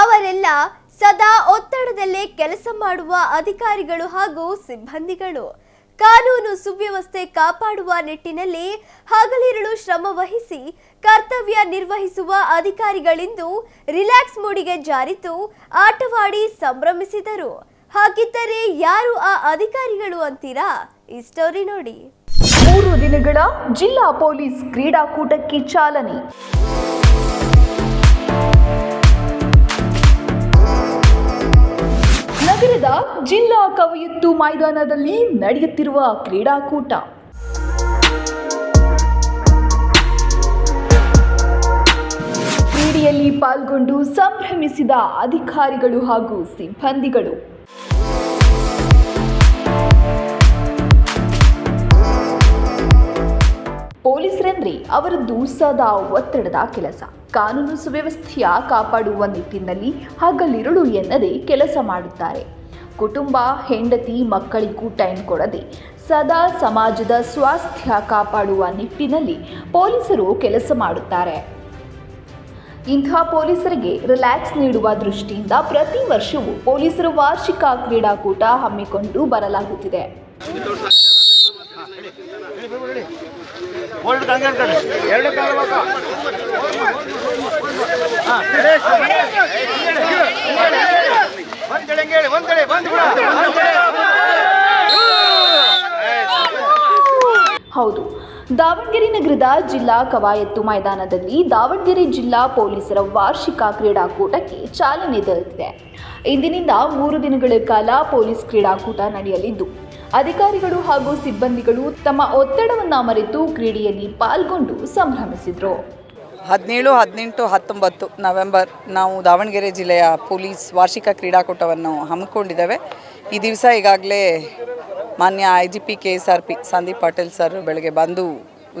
ಅವರೆಲ್ಲ ಸದಾ ಒತ್ತಡದಲ್ಲೇ ಕೆಲಸ ಮಾಡುವ ಅಧಿಕಾರಿಗಳು ಹಾಗೂ ಸಿಬ್ಬಂದಿಗಳು. ಕಾನೂನು ಸುವ್ಯವಸ್ಥೆ ಕಾಪಾಡುವ ನಿಟ್ಟಿನಲ್ಲಿ ಹಗಲಿರುಳು ಶ್ರಮ ವಹಿಸಿ ಕರ್ತವ್ಯ ನಿರ್ವಹಿಸುವ ಅಧಿಕಾರಿಗಳಿಂದು ರಿಲ್ಯಾಕ್ಸ್ ಮೂಡಿಗೆ ಜಾರಿತು ಆಟವಾಡಿ ಸಂಭ್ರಮಿಸಿದರು. ಹಾಗಿದ್ದರೆ ಯಾರು ಆ ಅಧಿಕಾರಿಗಳು ಅಂತೀರಾ? ಈ ಸ್ಟೋರಿ ನೋಡಿ. ಮೂರು ದಿನಗಳ ಜಿಲ್ಲಾ ಪೊಲೀಸ್ ಕ್ರೀಡಾಕೂಟಕ್ಕೆ ಚಾಲನೆ. ನಗರದ ಜಿಲ್ಲಾ ಕವಯತ್ತು ಮೈದಾನದಲ್ಲಿ ನಡೆಯುತ್ತಿರುವ ಕ್ರೀಡಾಕೂಟ. ಕ್ರೀಡೆಯಲ್ಲಿ ಪಾಲ್ಗೊಂಡು ಸಂಭ್ರಮಿಸಿದ ಅಧಿಕಾರಿಗಳು ಹಾಗೂ ಸಿಬ್ಬಂದಿಗಳು. ಪೊಲೀಸರೆಂದ್ರೆ ಅವರದ್ದು ಸದಾ ಒತ್ತಡದ ಕೆಲಸ. ಕಾನೂನು ಸುವ್ಯವಸ್ಥೆಯ ಕಾಪಾಡುವ ನಿಟ್ಟಿನಲ್ಲಿ ಹಗಲಿರುಳು ಎನ್ನದೆ ಕೆಲಸ ಮಾಡುತ್ತಾರೆ. ಕುಟುಂಬ, ಹೆಂಡತಿ, ಮಕ್ಕಳಿಗೂ ಟೈಮ್ ಕೊಡದೆ ಸದಾ ಸಮಾಜದ ಸ್ವಾಸ್ಥ್ಯ ಕಾಪಾಡುವ ನಿಟ್ಟಿನಲ್ಲಿ ಪೊಲೀಸರು ಕೆಲಸ ಮಾಡುತ್ತಾರೆ. ಇಂತಹ ಪೊಲೀಸರಿಗೆ ರಿಲ್ಯಾಕ್ಸ್ ನೀಡುವ ದೃಷ್ಟಿಯಿಂದ ಪ್ರತಿ ವರ್ಷವೂ ಪೊಲೀಸರು ವಾರ್ಷಿಕ ಕ್ರೀಡಾಕೂಟ ಹಮ್ಮಿಕೊಂಡು ಬರಲಾಗುತ್ತಿದೆ. ಓಲ್ಡ್ ಕಾಂಗ್ರೆಸ್ ಕಡೆ ಎರಡು ಕಾಲ ಒಂದ್ ಕಡೆ ಹೇಳಿ ಒಂದ್ ಹೌದು. ದಾವಣಗೆರೆ ನಗರದ ಜಿಲ್ಲಾ ಕವಾಯತ್ತು ಮೈದಾನದಲ್ಲಿ ದಾವಣಗೆರೆ ಜಿಲ್ಲಾ ಪೊಲೀಸರ ವಾರ್ಷಿಕ ಕ್ರೀಡಾಕೂಟಕ್ಕೆ ಚಾಲನೆ ದೊರೆತಿದೆ. ಇಂದಿನಿಂದ ಮೂರು ದಿನಗಳ ಕಾಲ ಪೊಲೀಸ್ ಕ್ರೀಡಾಕೂಟ ನಡೆಯಲಿದ್ದು, ಅಧಿಕಾರಿಗಳು ಹಾಗೂ ಸಿಬ್ಬಂದಿಗಳು ತಮ್ಮ ಒತ್ತಡವನ್ನು ಮರೆತು ಕ್ರೀಡೆಯಲ್ಲಿ ಪಾಲ್ಗೊಂಡು ಸಂಭ್ರಮಿಸಿದರು. ಹದಿನೇಳು, ಹದಿನೆಂಟು, ಹತ್ತೊಂಬತ್ತು ನವೆಂಬರ್ ನಾವು ದಾವಣಗೆರೆ ಜಿಲ್ಲೆಯ ಪೊಲೀಸ್ ವಾರ್ಷಿಕ ಕ್ರೀಡಾಕೂಟವನ್ನು ಹಮ್ಮಿಕೊಂಡಿದ್ದೇವೆ. ಈ ದಿವಸ ಈಗಾಗಲೇ ಮಾನ್ಯ I G P K S R P Sandeep Patil sir ಬೆಳಗ್ಗೆ ಬಂದು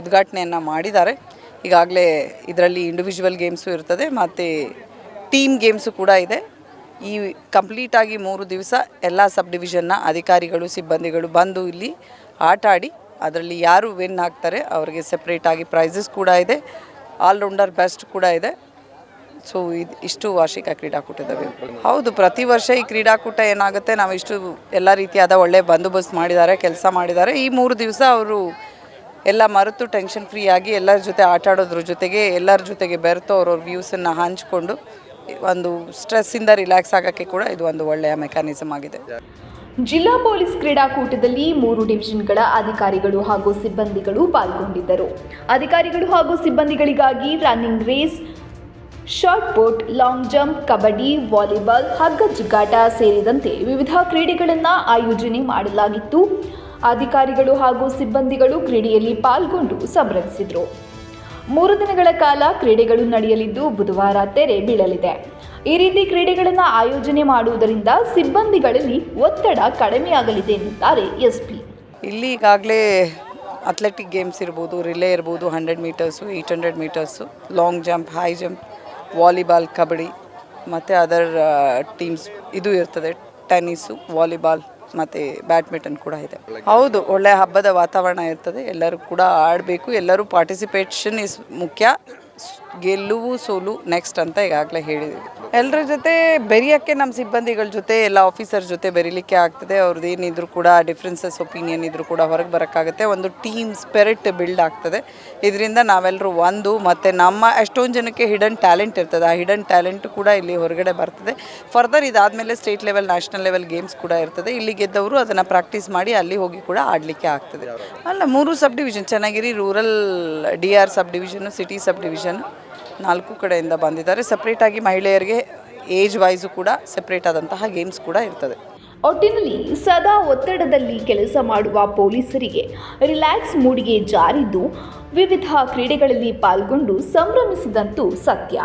ಉದ್ಘಾಟನೆಯನ್ನು ಮಾಡಿದ್ದಾರೆ. ಈಗಾಗಲೇ ಇದರಲ್ಲಿ ಇಂಡಿವಿಜುವಲ್ ಗೇಮ್ಸು ಇರ್ತದೆ, ಮತ್ತು ಟೀಮ್ ಗೇಮ್ಸು ಕೂಡ ಇದೆ. ಈ ಕಂಪ್ಲೀಟಾಗಿ ಮೂರು ದಿವಸ ಎಲ್ಲ ಸಬ್ ಡಿವಿಷನ್ನ ಅಧಿಕಾರಿಗಳು, ಸಿಬ್ಬಂದಿಗಳು ಬಂದು ಇಲ್ಲಿ ಆಟ ಆಡಿ ಅದರಲ್ಲಿ ಯಾರು ವಿನ್ ಆಗ್ತಾರೆ ಅವರಿಗೆ ಸಪ್ರೇಟಾಗಿ ಪ್ರೈಸಸ್ ಕೂಡ ಇದೆ ಆಲ್ರೌಂಡರ್ ಬೆಸ್ಟ್ ಕೂಡ ಇದೆ. ಸೊ ಇದು ಇಷ್ಟು ವಾರ್ಷಿಕ ಕ್ರೀಡಾಕೂಟದವೆ ಹೌದು, ಪ್ರತಿ ವರ್ಷ ಈ ಕ್ರೀಡಾಕೂಟ ಏನಾಗುತ್ತೆ, ನಾವು ಇಷ್ಟು ಎಲ್ಲ ರೀತಿಯಾದ ಒಳ್ಳೆಯ ಬಂದೋಬಸ್ತ್ ಮಾಡಿದ್ದಾರೆ, ಕೆಲಸ ಮಾಡಿದ್ದಾರೆ. ಈ ಮೂರು ದಿವಸ ಅವರು ಎಲ್ಲ ಮರೆತು ಟೆನ್ಷನ್ ಫ್ರೀ ಆಗಿ ಎಲ್ಲರ ಜೊತೆ ಆಟ ಆಡೋದ್ರ ಜೊತೆಗೆ, ಎಲ್ಲರ ಜೊತೆಗೆ ಬೆರೆತು ಅವ್ರವ್ರ ವ್ಯೂಸನ್ನು ಹಂಚಿಕೊಂಡು, ಒಂದು ಸ್ಟ್ರೆಸ್ಸಿಂದ ರಿಲ್ಯಾಕ್ಸ್ ಆಗೋಕ್ಕೆ ಕೂಡ ಇದು ಒಂದು ಒಳ್ಳೆಯ ಮೆಕ್ಯಾನಿಸಮ್ ಆಗಿದೆ. ಜಿಲ್ಲಾ ಪೊಲೀಸ್ ಕ್ರೀಡಾಕೂಟದಲ್ಲಿ ಮೂರು ಡಿವಿಷನ್ಗಳ ಅಧಿಕಾರಿಗಳು ಹಾಗೂ ಸಿಬ್ಬಂದಿಗಳು ಪಾಲ್ಗೊಂಡಿದ್ದರು. ಅಧಿಕಾರಿಗಳು ಹಾಗೂ ಸಿಬ್ಬಂದಿಗಳಿಗಾಗಿ running race shot put long jump kabaddi volleyball ಹಗ್ಗ ಜಿಗ್ಗಾಟ ಸೇರಿದಂತೆ ವಿವಿಧ ಕ್ರೀಡೆಗಳನ್ನು ಆಯೋಜನೆ ಮಾಡಲಾಗಿತ್ತು. ಅಧಿಕಾರಿಗಳು ಹಾಗೂ ಸಿಬ್ಬಂದಿಗಳು ಕ್ರೀಡೆಯಲ್ಲಿ ಪಾಲ್ಗೊಂಡು ಸಂಭ್ರಮಿಸಿದರು. ಮೂರು ದಿನಗಳ ಕಾಲ ಕ್ರೀಡೆಗಳು ನಡೆಯಲಿದ್ದು ಬುಧವಾರ ತೆರೆ ಬೀಳಲಿದೆ. ಈ ರೀತಿ ಕ್ರೀಡೆಗಳನ್ನು ಆಯೋಜನೆ ಮಾಡುವುದರಿಂದ ಸಿಬ್ಬಂದಿಗಳಲ್ಲಿ ಒತ್ತಡ ಕಡಿಮೆಯಾಗಲಿದೆ ಎನ್ನುತ್ತಾರೆ ಎಸ್ಪಿ. ಇಲ್ಲಿ ಈಗಾಗಲೇ ಅಥ್ಲೆಟಿಕ್ ಗೇಮ್ಸ್ ಇರ್ಬೋದು, ರಿಲೇ ಇರ್ಬೋದು, hundred metres eight hundred metres, long jump, high jump, volleyball, kabaddi, ಮತ್ತು ಅದರ್ ಟೀಮ್ಸ್ ಇದು ಇರ್ತದೆ ಟೆನ್ನಿಸು ವಾಲಿಬಾಲ್. ಮತ್ತು ಬ್ಯಾಡ್ಮಿಂಟನ್ ಕೂಡ ಇದೆ. ಹೌದು, ಒಳ್ಳೆ ಹಬ್ಬದ ವಾತಾವರಣ ಇರ್ತದೆ. ಎಲ್ಲರೂ ಕೂಡ ಆಡಬೇಕು. ಎಲ್ಲರೂ ಪಾರ್ಟಿಸಿಪೇಷನ್ ಇಸ್ ಮುಖ್ಯ. ಗೆಲುವು ಸೋಲು ನೆಕ್ಸ್ಟ್ ಅಂತ ಈಗಾಗಲೇ ಹೇಳಿದ್ದೀವಿ ಎಲ್ಲರ ಜೊತೆ ಬೆರೆಯೋಕ್ಕೆ ನಮ್ಮ ಸಿಬ್ಬಂದಿಗಳ ಜೊತೆ, ಎಲ್ಲ ಆಫೀಸರ್ ಜೊತೆ ಬೆರೀಲಿಕ್ಕೆ ಆಗ್ತದೆ. ಅವ್ರದ್ದು ಏನಿದ್ರು ಕೂಡ ಡಿಫ್ರೆನ್ಸಸ್ ಒಪಿನಿಯನ್ ಇದ್ರೂ ಕೂಡ ಹೊರಗೆ ಬರೋಕ್ಕಾಗುತ್ತೆ. ಒಂದು ಟೀಮ್ ಸ್ಪಿರಿಟ್ ಬಿಲ್ಡ್ ಆಗ್ತದೆ. ಇದರಿಂದ ನಾವೆಲ್ಲರೂ ಒಂದು, ಮತ್ತು ನಮ್ಮ ಎಷ್ಟೊಂದು ಜನಕ್ಕೆ ಹಿಡನ್ ಟ್ಯಾಲೆಂಟ್ ಇರ್ತದೆ. ಆ ಹಿಡನ್ ಟ್ಯಾಲೆಂಟ್ ಕೂಡ ಇಲ್ಲಿ ಹೊರಗಡೆ ಬರ್ತದೆ. ಫರ್ದರ್ ಇದಾದಮೇಲೆ state level national level games ಕೂಡ ಇರ್ತದೆ. ಇಲ್ಲಿ ಗೆದ್ದವರು ಅದನ್ನು ಪ್ರಾಕ್ಟೀಸ್ ಮಾಡಿ ಅಲ್ಲಿ ಹೋಗಿ ಕೂಡ ಆಡಲಿಕ್ಕೆ ಆಗ್ತದೆ. ಅಲ್ಲ, ಮೂರು sub division Channagiri rural D R sub division city sub division ನಾಲ್ಕು ಕಡೆಯಿಂದ ಬಂದಿದ್ದಾರೆ. ಸಪ್ರೇಟಾಗಿ ಮಹಿಳೆಯರಿಗೆ ಏಜ್ ವೈಸು ಕೂಡ ಸಪ್ರೇಟ್ ಆದಂತಹ ಗೇಮ್ಸ್ ಕೂಡ ಇರ್ತದೆ. ಒಟ್ಟಿನಲ್ಲಿ ಸದಾ ಒತ್ತಡದಲ್ಲಿ ಕೆಲಸ ಮಾಡುವ ಪೊಲೀಸರಿಗೆ ರಿಲ್ಯಾಕ್ಸ್ ಮೂಡಿಗೆ ಜಾರಿದ್ದು ವಿವಿಧ ಕ್ರೀಡೆಗಳಲ್ಲಿ ಪಾಲ್ಗೊಂಡು ಸಂಭ್ರಮಿಸಿದಂತೂ ಸತ್ಯ.